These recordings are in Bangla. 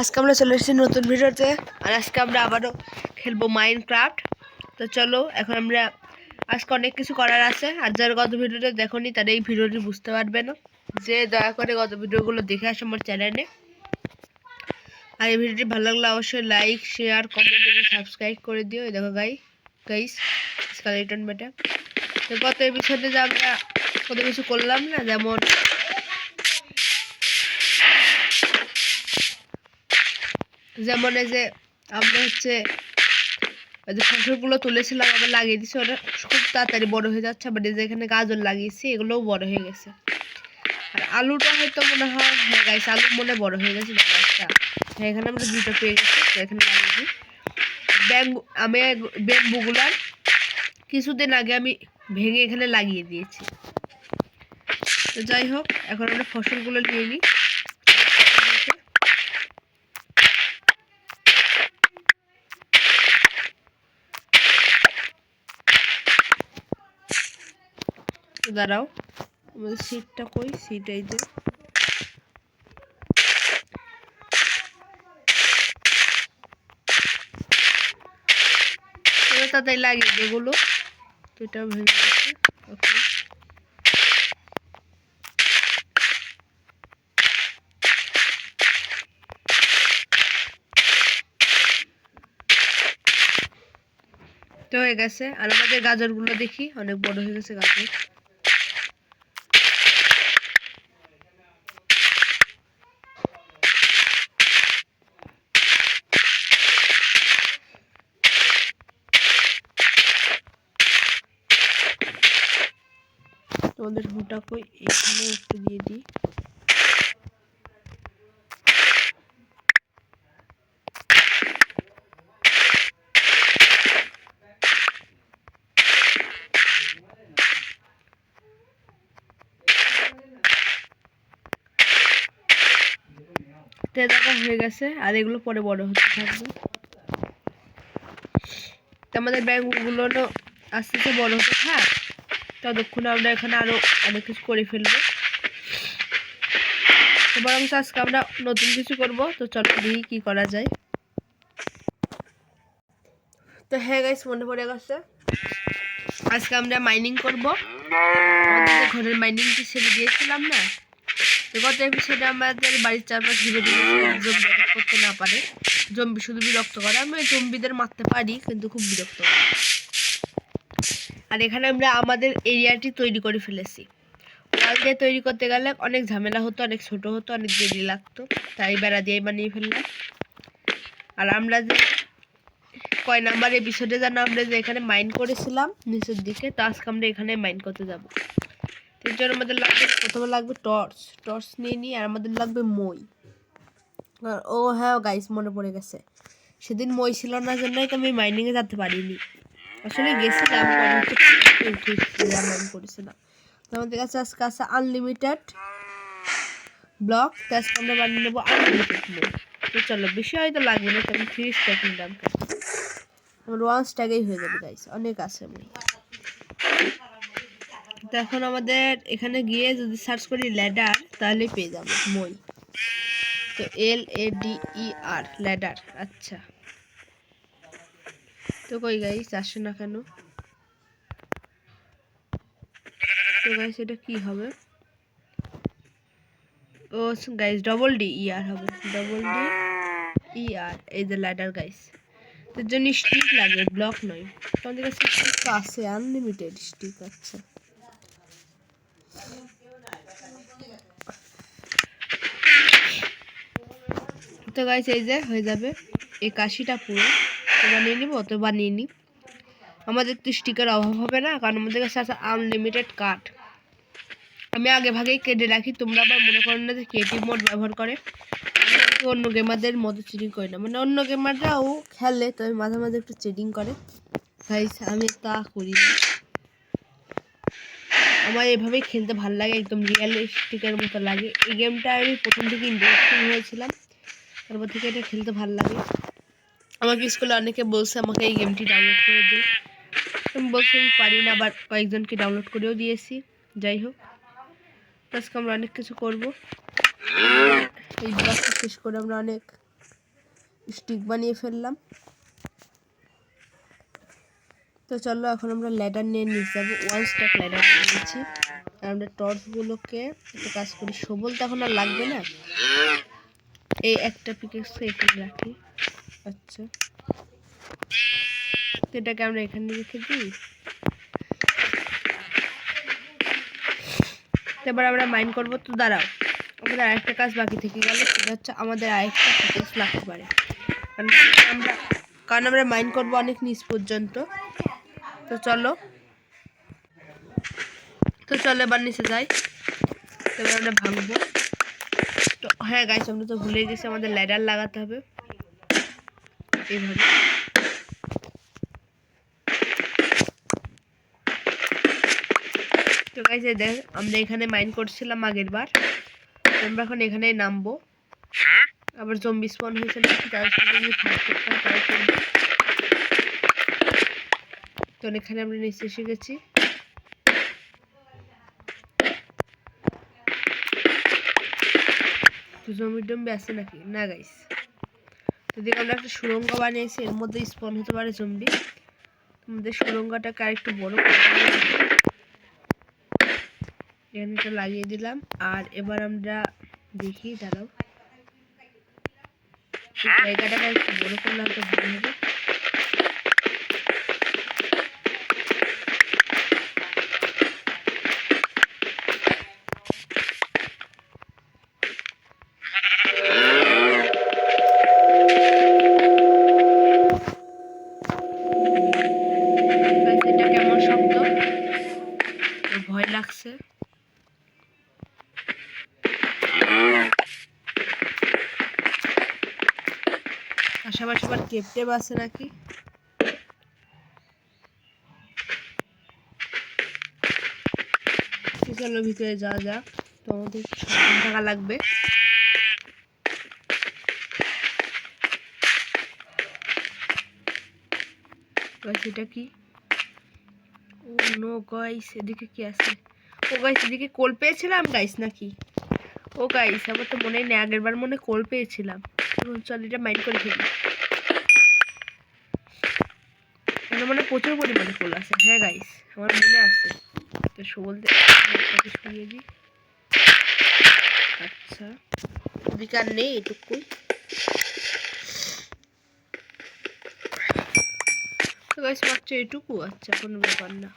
আজকে আমরা চলে এসেছি নতুন ভিডিওতে, আর আজকে আমরা আবারও খেলব মাইন্ড ক্রাফট তো চলো, এখন আমরা আজকে অনেক কিছু করার আছে। আর যারা গত ভিডিওটা দেখোনি, তারা এই ভিডিওটি বুঝতে পারবে না। যে দয়া করে গত ভিডিওগুলো দেখে আসো আমার চ্যানেলে। আর এই ভিডিওটি ভালো লাগলে অবশ্যই লাইক শেয়ার কমেন্ট এবং সাবস্ক্রাইব করে দিও। দেখো গাই গাইস স্কালেটন বেটা গত এপিসোডে যে আমরা কত কিছু করলাম না, যেমন যেমন এই যে আমরা হচ্ছে ওই যে ফসলগুলো তুলেছিলাম, আবার লাগিয়ে দিছি। ওটা খুব তাড়াতাড়ি বড় হয়ে যাচ্ছে, আবার এই যে এখানে গাজর লাগিয়েছি, এগুলোও বড় হয়ে গেছে। আর আলুটা হয়তো মনে হয় হ্যাঁ গাইছে আলু মনে বড় হয়ে গেছে হ্যাঁ এখানে আমরা দুটো পেয়ে গেছি, তো এখানে লাগিয়ে দিই। ব্যাম্বু আমি ব্যাম্বুগুলার কিছুদিন আগে আমি ভেঙে এখানে লাগিয়ে দিয়েছি। তো যাই হোক, এখন আমরা ফসলগুলো নিয়ে নিই। দাঁড়াও। আমাদের সিটটা কই? সিট এই যে। তাড়াতাড়ি লাগিয়ে যেগুলো তো এটাও ভেঙে গেছে। ওকে তো হয়ে গেছে। আর আমাদের গাজরগুলো দেখি। অনেক বড় হয়ে গেছে গাজর। কই এখানে একটু দিয়ে দিই। তেদাটা হয়ে গেছে, আর এগুলো পরে বড় হতে থাকবে। তো আমাদের ব্যাগগুলো আস্তে আস্তে বড় হতে থাক। ততক্ষণ আমরা এখানে আরও অনেক কিছু করে ফেলব। বরং আজকে আমরা নতুন কিছু করব, তো চলো দেখি কি করা যায়। তো হ্যাঁ গাইস মনে পড়ে গেছে। আজকে আমরা মাইনিং করব। ঘরের মাইনিং যে ছেড়ে দিয়েছিলাম না। তো গত এপিসোডে আমাদের বাড়ির চারপাশ ঘিরে দিয়েছিলাম জম্বি করতে না পারে। জম্বি শুধু বিরক্ত করে। আমি জম্বিদের মারতে পারি, কিন্তু খুব বিরক্ত আর এখানে আমরা আমাদের এরিয়াটি তৈরি করে ফেলেছি। ওয়াল দিয়ে তৈরি করতে গেলে অনেক ঝামেলা হতো, অনেক ছোট হতো, অনেক দেরি লাগতো, তাই বেড়া দিয়ে বানিয়ে ফেললাম। আর আমরা যে কয় নাম্বার এপিসোডে যেন আমরা যে এখানে মাইন করেছিলাম নিচের দিকে, তো আজকে আমরা এখানে মাইন করতে যাব। এর জন্য আমাদের লাগবে, প্রথমে লাগবে টর্চ টর্চ নিয়ে নিই আর আমাদের লাগবে মই। ও হ্যাঁ গাইস মনে পড়ে গেছে। সেদিন মই ছিল না জন্যই তো আমি মাইনিংয়ে যেতে পারিনি। আসলে গেছিলাম করেছিলাম আমাদের কাছে আজকে আছে আনলিমিটেড ব্লক তো আজকে আমরা বানিয়ে নেব আনলিমিটেড মই তো চলো, বেশি হয়তো লাগবে না তখন স্ট্যাক নিলাম। আমার ওয়ান স্ট্যাগেই হয়ে যাবে গাইস অনেক আছে আমি এখন আমাদের এখানে গিয়ে যদি সার্চ করি ল্যাডার তাহলে পেয়ে যাব মই তো এল A D E R ladder আচ্ছা। তো কই গাইস আসে না কেন? তো গাইস এটা কি হবে? ও guys double D E R হবে। ডবল ডি ই আর এই যে ল্যাডার গাইস তার জন্য স্টিক লাগে ব্লক নয়। তোমাদের কাছে স্টিক তো আছে আনলিমিটেড স্টিক আছে। তো গাইস এই যে হয়ে যাবে। এই কাশিটা পুরো। বানিয়ে নিব, তো বানিয়ে নিই। আমাদের তো স্টিকের অভাব হবে না, কারণ আমাদের কাছে আছে আনলিমিটেড কাঠ আমি আগে ভাগেই কেটে রাখি, তোমরা আবার মনে করো না যে ক্রিয়েটিভ মোড ব্যবহার করে। অন্য গেমারদের মতো চিটিং করি না। মানে অন্য গেমাররাও খেলে, তবে মাঝে মাঝে একটু চিটিং করে। তাই আমি তা করি না। আমার এভাবেই খেলতে ভালো লাগে, একদম রিয়েলিস্টিকের মতো লাগে। এই গেমটা আমি প্রথম থেকে ইন্টারেস্টিং হয়েছিলাম তারপর থেকে এটা খেলতে ভালো লাগে। আমাকে স্কুলে অনেকে বলছে, আমাকে এই গেমটি ডাউনলোড করে দিই আমি বলছি, আমি পারি না, আবার কয়েকজনকে ডাউনলোড করেও দিয়েছি। যাই হোক, আজকে আমরা অনেক কিছু করব। এই ব্লগটা শেষ করে আমরা অনেক স্টিক বানিয়ে ফেললাম। তো চলো, এখন আমরা ল্যাডার নিয়ে নিয়ে যাব। ওয়ান স্টক ল্যাডার নিয়ে নিচ্ছি। আর আমরা টর্চগুলোকে একটা কাজ করি, সবল তো এখন আর লাগবে না। এই একটা পিকেক্সকে এখানে রাখি। আচ্ছা। এটাকে আমরা এখানে রেখে দিই। এবার আমরা মাইন্ড করব। তো দাঁড়াও, আমাদের আরেকটা কাজ বাকি থেকে গেল, সেটা হচ্ছে আমাদের আরেকটা পিকেক্স লাগতে পারে। কারণ আমরা কারণ আমরা মাইন্ড করব অনেক নিচ পর্যন্ত। তো চলো। তো চলো এবার নিচে যাই। এবার আমরা ভাঙবো। তো হ্যাঁ গাইস আমরা তো ভুলে গেছি, আমাদের ল্যাডার লাগাতে হবে। এইভাবে তো এই দেখ আমরা এখানে মাইন করছিলাম আগের বার। আমরা এখন এখানে নামবো। আবার জম্বি স্পন হয়েছে নাকি তার হয় তাই তো এখানে আমরা নিচে এসে গেছি। তো জম্বি টম্বি আছে নাকি? না গাইস তো দেখি আমরা একটা সুরঙ্গ বানিয়েছি, এর মধ্যে স্পন হতে পারে জম্বি আমাদের সুরঙ্গটাকে আরেকটু বড়। এখানে এটা লাগিয়ে দিলাম। আর এবার আমরা দেখি, দাঁড়াও। জায়গাটাকে একটু বড় করলাম তো ভালো হবে। আবার কেপটেপ আছে নাকি? চলো ভিতরে যা যা তো আমাদের সাবধান থাকা লাগবে এটা কি? ও নো গাইস, এদিকে কি আছে? ও এদিকে কোল পেয়েছিলাম গাইস নাকি? ও গাইস, আমার তো মনে নেই আগের বার মনে কোল পেয়েছিলাম। চল, এটা মাইন্ড করে ফেলি এখানে মনে হয় প্রচুর পরিমাণে কোল আছে। হ্যাঁ গাইস আমার মনে আছে। তো শোল দিয়ে দিই। আচ্ছা। আর নেই এটুকুই তো গাইস মাত্র এটুকু। আচ্ছা কোনো ব্যাপার না।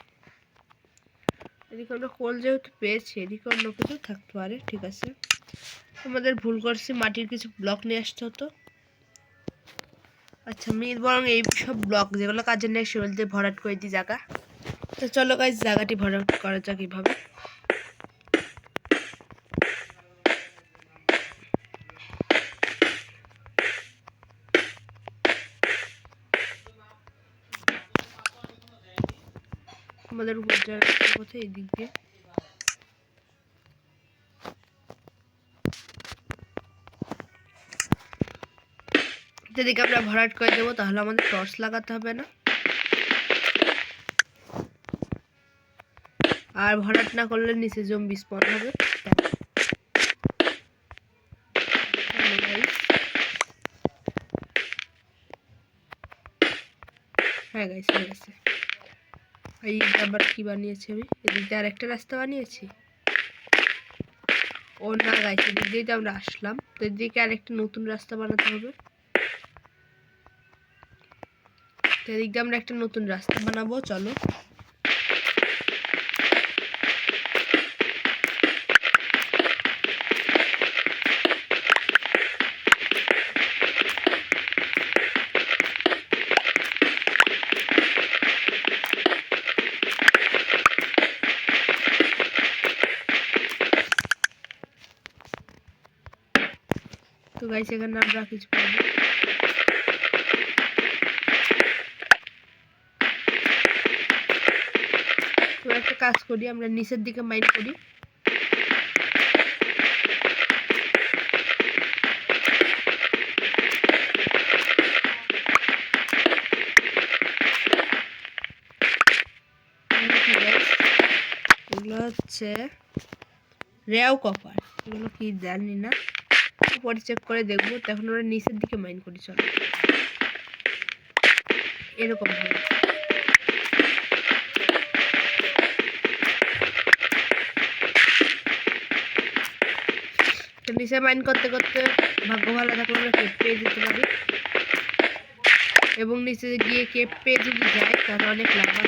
এদিকে আমরা কোল যেহেতু পেয়েছি, এদিকে অন্য কিছু থাকতে পারে, ঠিক আছে। আমাদের ভুল করছি, মাটির কিছু ব্লক নিয়ে আসতে হতো। আচ্ছা আমি বরং এই সব ব্লক যেগুলো কাজের নেই সেগুলো দিয়ে ভরাট করে দিই জায়গা তো চলো গাইস জায়গাটি ভরাট করা যাক এইভাবে আমাদের উপর জায়গা কোথায় এদিক দিয়ে। যেদিকে আমরা ভরাট করে দেবো, তাহলে আমাদের টর্চ লাগাতে হবে না। আর ভরাট না করলে নিচে জম্বি স্পন হবে. হ্যাঁ গাইস এই বানিয়েছি আমি? এদিক দিয়ে আরেকটা রাস্তা বানিয়েছি। আমরা আসলাম। তো এদিকে আরেকটা নতুন রাস্তা বানাতে হবে। তো এদিক দিয়ে আমরা একটা নতুন রাস্তা বানাবো, চলো। তো গাইস এখানে আমরা কিছু পাবো তো একটা কাজ করি, আমরা নিচের দিকে মাইন্ড করি। এগুলো হচ্ছে রেও কপার। এগুলো কি জানি না। পরে চেক করে দেখব তখন ওরা নিচের দিকে মাইন করি, চলো। এরকম নিচে মাইন করতে করতে ভাগ্য ভালো থাকলে আমরা কেপ পেয়ে যেতে পারি। এবং নিচে গিয়ে কেপ পেয়ে যদি যাই, তাহলে অনেক লাভ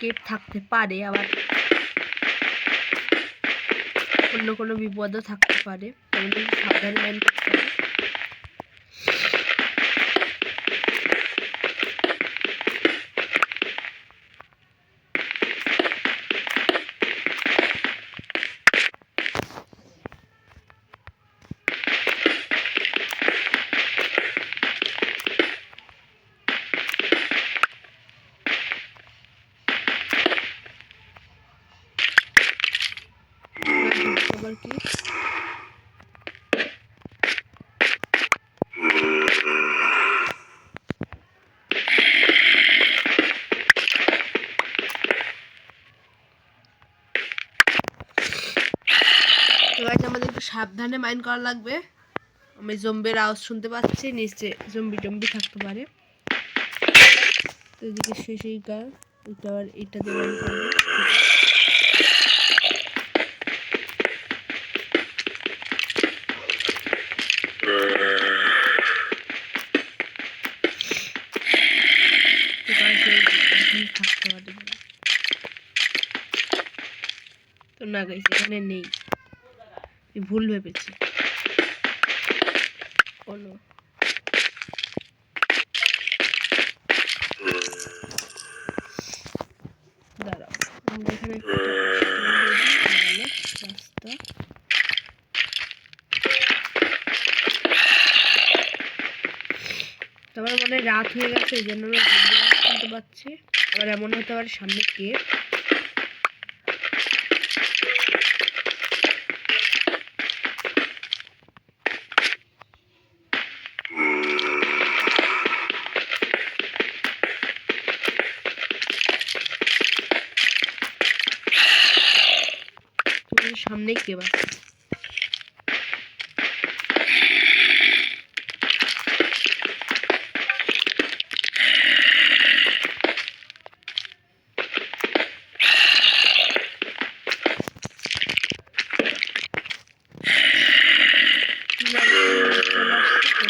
কেপ থাকতে পারে আবার অন্য কোনো বিপদও থাকতে পারে। তোমাদের সাবধানে ম্যান করতে আবার কি তো guys, আমাদের একটু সাবধানে মাইন্ড করা লাগবে। আমি জম্বির আওয়াজ শুনতে পাচ্ছি, নিচে জম্বি টম্বি থাকতে পারে। তো এদিকে শেষ এই গান এটা আবার এটা তো না গাইছে এখানে নেই। ভুল ভেবেছি। কোনো দাঁড়াও, আমরা রাস্তা। তোমার রাত হয়ে গেছে, এই জন্য আমি শুনতে পাচ্ছি আবার এমন হতে পারে সামনে কে তোমাদের সামনেই কে আছে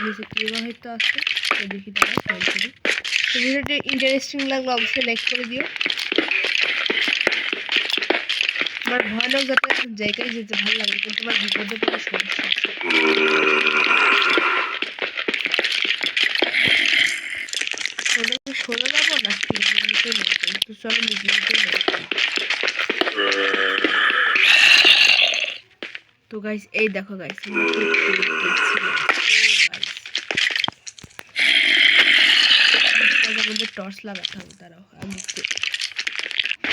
নিচে কি হয়তো আছে তো দেখি দাঁড়া ফোন করি তো ভিডিওটি ইন্টারেস্টিং লাগলে অবশ্যই লাইক করে দিও আমার ভয়ানক যাতে জায়গায় যেতে ভালো লাগে, কিন্তু আমার বিপদে পড়ে সমস্যা। শোনা যাব না কিন্তু চলো নেই তো গাইস এই দেখো গাইস টর্চ লাগাতে হবে আমি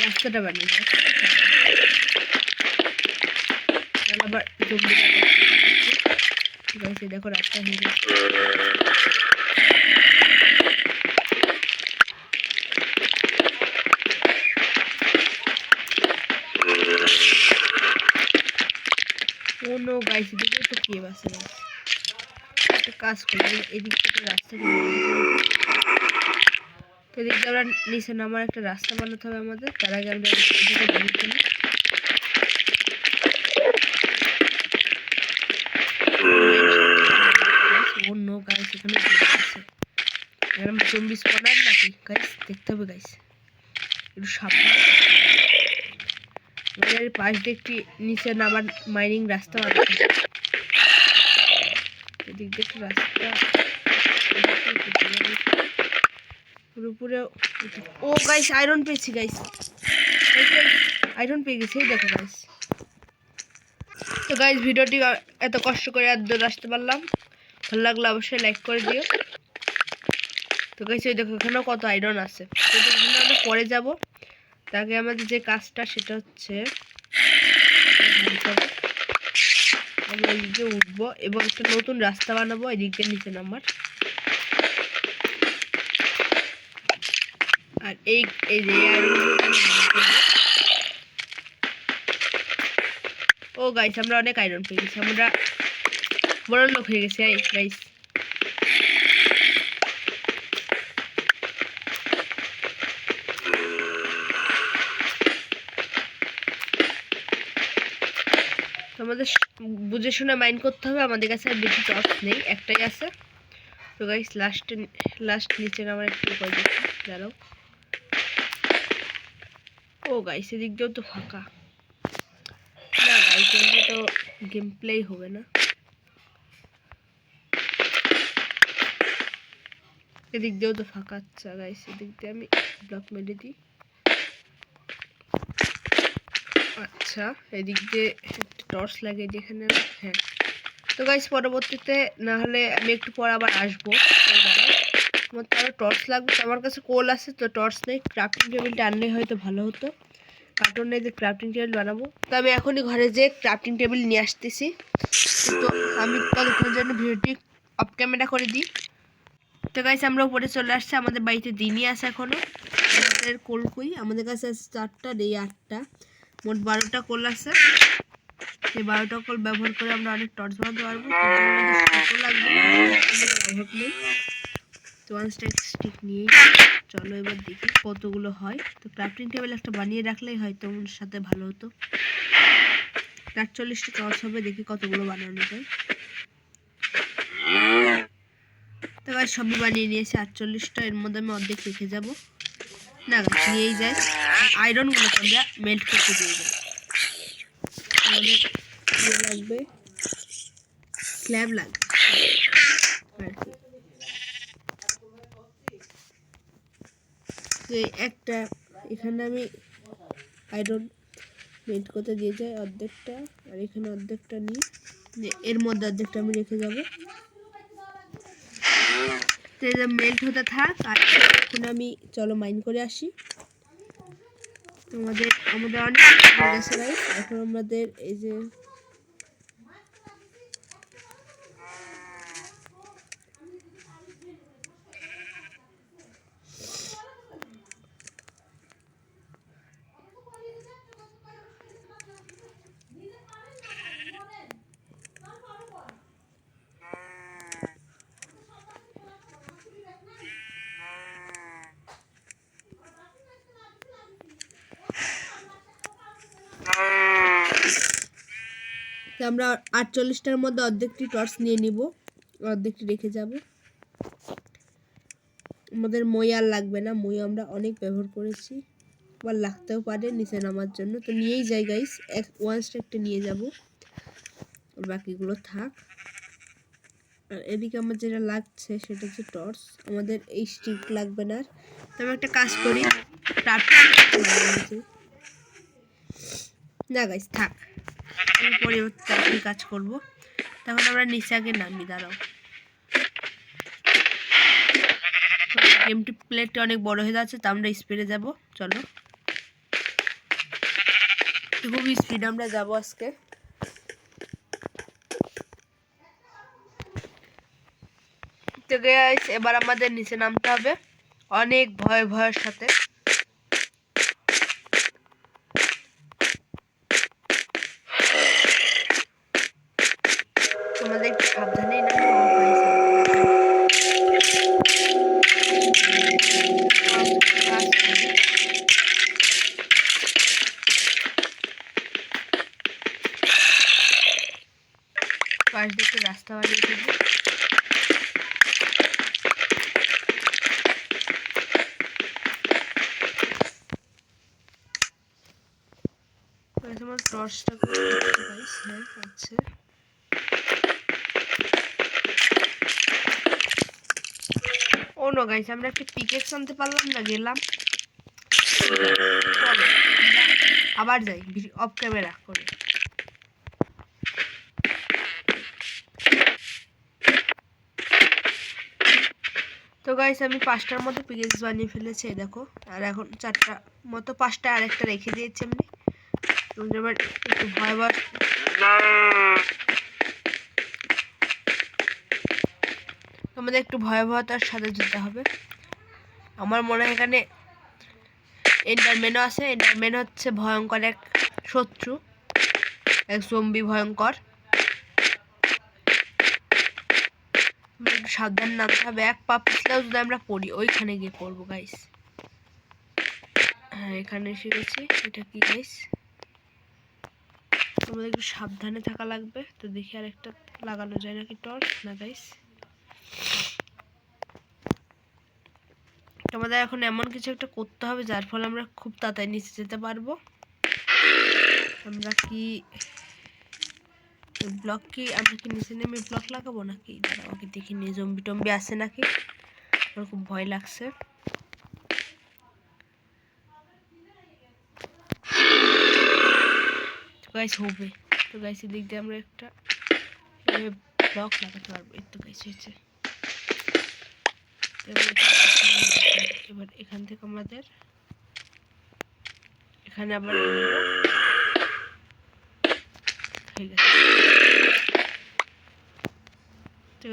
রাস্তাটা বানিয়ে আবার ঠিক আছে দেখো রাস্তা এদিকে তো কে বাসে একটা কাজ এদিক থেকে রাস্তা তো একটা রাস্তা বানাতে হবে আমাদের। তার আগে আমরা বানিয়ে ফেলি ও নো গাইস এখানে জম্বি আছে এরকম জম্বি স্পনার নাকি গাইস দেখতে হবে গাইস একটু সাবধান পাশ দিয়ে নিচে নামার মাইনিং রাস্তা আছে এদিক দিয়ে রাস্তা উপরে ও গাইস আয়রন পেয়েছি গাইস আয়রন পেয়ে গেছি দেখো গাইস তো গাইস ভিডিওটি এত কষ্ট করে আর দূর আসতে পারলাম। ভালো লাগলে অবশ্যই লাইক করে দিও। তো গাইস ওই দেখো, এখানেও কত আয়রন আছে। আমরা পরে যাব। তাকে আমাদের যে কাজটা, সেটা হচ্ছে আমরা এদিকে উঠবো এবং একটা নতুন রাস্তা বানাবো এদিকে নিচে নামার আর এই এই যে। ও গাইস আমরা অনেক আয়রন পেয়ে গেছি। আমরা বড় লোক হয়ে গেছি গাইস আমাদের বুঝে শুনে মাইন্ড করতে হবে, আমাদের কাছে আর বেশি টর্চ নেই, একটাই আছে। তো গাইস লাস্টে লাস্ট নিচে আমার একটু করে দেখি, দাঁড়াও। ও গাইস এদিক দিয়েও তো ফাঁকা। না গাইস তো গেম প্লেই হবে না। এদিক দিয়েও তো ফাঁকা আচ্ছা গাইস এদিক দিয়ে আমি ব্লক মেরে দিই। আচ্ছা এদিক দিয়ে টর্চ লাগে যেখানে হ্যাঁ। তো গাইস পরবর্তীতে না হলে আমি একটু পর আবার আসব। আমার তো আরও টর্চ লাগবে, তো আমার কাছে কোল আছে, তো টর্চ নেই। ক্রাফটিং টেবিলটা আনলে হয়তো ভালো হতো। কার্টুনে যে ক্রাফটিং টেবিল বানাবো। তো আমি এখনই ঘরে যে ক্রাফটিং টেবিল নিয়ে আসতেছি। তো আমি ততক্ষণের জন্য ভিডিওটি অফ ক্যামেরা করে দিই। তো গাইস আমরা উপরে চলে আসছি। আমাদের বাড়িতে দিনই আছে এখনও আমাদের কোল কই? আমাদের কাছে আছে চারটা এই আটটা। মোট বারোটা কোল আছে। সেই বারোটা কোল ব্যবহার করে আমরা অনেক টর্চ বানাতে পারব তো স্টিক নিয়েই চলো এবার দেখি কতগুলো হয়। তো ক্রাফটিং টেবিল একটা বানিয়ে রাখলেই হয়তো ওর সাথে ভালো হতো। আটচল্লিশটা টর্চ হবে, দেখি কতগুলো বানানো যায়। তো গাছ সবই বানিয়ে নিয়েছি, আটচল্লিশটা, এর মধ্যে আমি অর্ধেক রেখে যাব। না, নিয়েই যায়। আয়রনগুলোকে আমরা মেল্ট করতে দিয়ে যাই ইয়ে লাগবে। স্ল্যাব লাগবে। আর কি একটা, এখানে আমি আয়রন মেল্ট করতে দিয়ে যাই অর্ধেকটা, আর এখানে অর্ধেকটা নিই। যে এর মধ্যে অর্ধেকটা আমি রেখে যাব। মেল্ট হতে থাক, আর এখন আমি চলো মাইন করে আসি। আমাদের আমাদের অনেক। এখন আমাদের এই যে তো আমরা আটচল্লিশটার মধ্যে অর্ধেকটি টর্চ নিয়ে নিব, অর্ধেকটি রেখে যাব। আমাদের মই আর লাগবে না, মই আমরা অনেক ব্যবহার করেছি। আবার লাগতেও পারে নিচে নামার জন্য। তো নিয়েই যাই গাইস এক ওয়ান স্টেকটা নিয়ে যাব। বাকিগুলো থাক। আর এদিকে আমার যেটা লাগছে সেটা হচ্ছে টর্চ। আমাদের এই স্টিক লাগবে না আর। একটা কাজ করি না গাইস থাক। পরিবর্তে আপনি কাজ করব। তখন আমরা নিচে নামি, দাঁড়াও। গেমটি অনেক বড় হয়ে যাচ্ছে, তা আমরা স্পিডে যাব, চলো। খুব স্পিড আমরা যাব আজকে। এবার আমাদের নিচে নামতে হবে। অনেক ভয়, ভয়ের সাথে। টর্চটা আচ্ছা ও গাইস আমরা একটা পিকেক্স আনতে পারলাম না, গেলাম। আবার যাই অফ ক্যামেরা করে। তো গাইস আমি পাঁচটার মতো পিকেজ বানিয়ে ফেলেছি দেখো। আর এখন চারটা মতো, পাঁচটা আরেকটা রেখে দিয়েছি এমনি তোমাদের একটু ভয়াবহ তোমাদের একটু ভয়াবহতার সাথে যেতে হবে। আমার মনে হয় এখানে এন্ডারম্যানও আছে। এন্ডারম্যান হচ্ছে ভয়ঙ্কর এক শত্রু, এক জম্বি ভয়ঙ্কর। সাবধান নামতে হবে। এক পা পিছলেও যদি আমরা পড়ি, ওইখানে গিয়ে পড়ব গাইস হ্যাঁ এখানে এসে গেছি। এটা কি গাইস তোমাদের একটু সাবধানে থাকা লাগবে। তো দেখি আর একটা লাগানো যায় নাকি টর্চ? না গাইস তোমাদের এখন এমন কিছু একটা করতে হবে, যার ফলে আমরা খুব তাড়াতাড়ি নিচে যেতে পারব। আমরা কি ব্লক কি, আমরা কি নিচে নেমে ব্লক লাগাবো নাকি? দাঁড়াও দেখি নিয়ে জম্বি টম্বি আছে নাকি? আমার খুব ভয় লাগছে। গাইস হবে। তো গাইস এদিক দিয়ে আমরা একটা ব্লক লাগাতে পারব। এই তো গাইস হয়েছে এবার এখান থেকে আমাদের, এখানে আবার ঠিক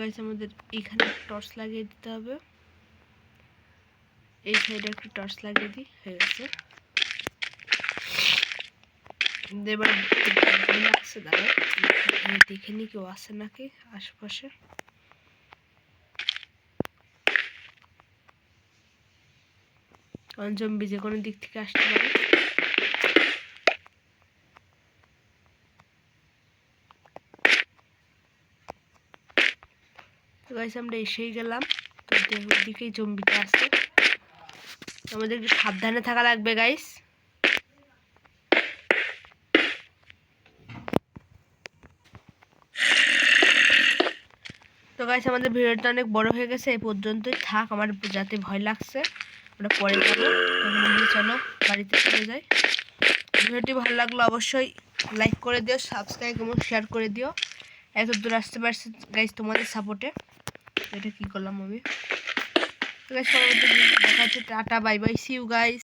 আছে আমাদের এখানে টর্চ লাগিয়ে দিতে হবে। এই সাইডে একটু টর্চ লাগিয়ে দিই, হয়ে গেছে। এবার দাঁড়াও আমি দেখে নি কেউ আছে নাকি আশেপাশে। কারণ জম্বি যে কোনো দিক থেকে আসতে পারে। গাইস আমরা এসেই গেলাম। তো দিকেই জম্বিটা আছে। আমাদের একটু সাবধানে থাকা লাগবে গাইস তো গাইস আমাদের ভিডিওটা অনেক বড় হয়ে গেছে, এই পর্যন্তই। থাক, আমার যাতে ভয় লাগছে, ওটা পরে যাব চলো, বাড়িতে চলে যাই। ভিডিওটি ভালো লাগল অবশ্যই লাইক করে দিও সাবস্ক্রাইব এবং শেয়ার করে দিও। এত দূর আসতে পারছি গাইস তোমাদের সাপোর্টে এটা কি করলাম আমি? পরবর্তী ভিডিওতে দেখা হচ্ছে, tata bye bye see you guys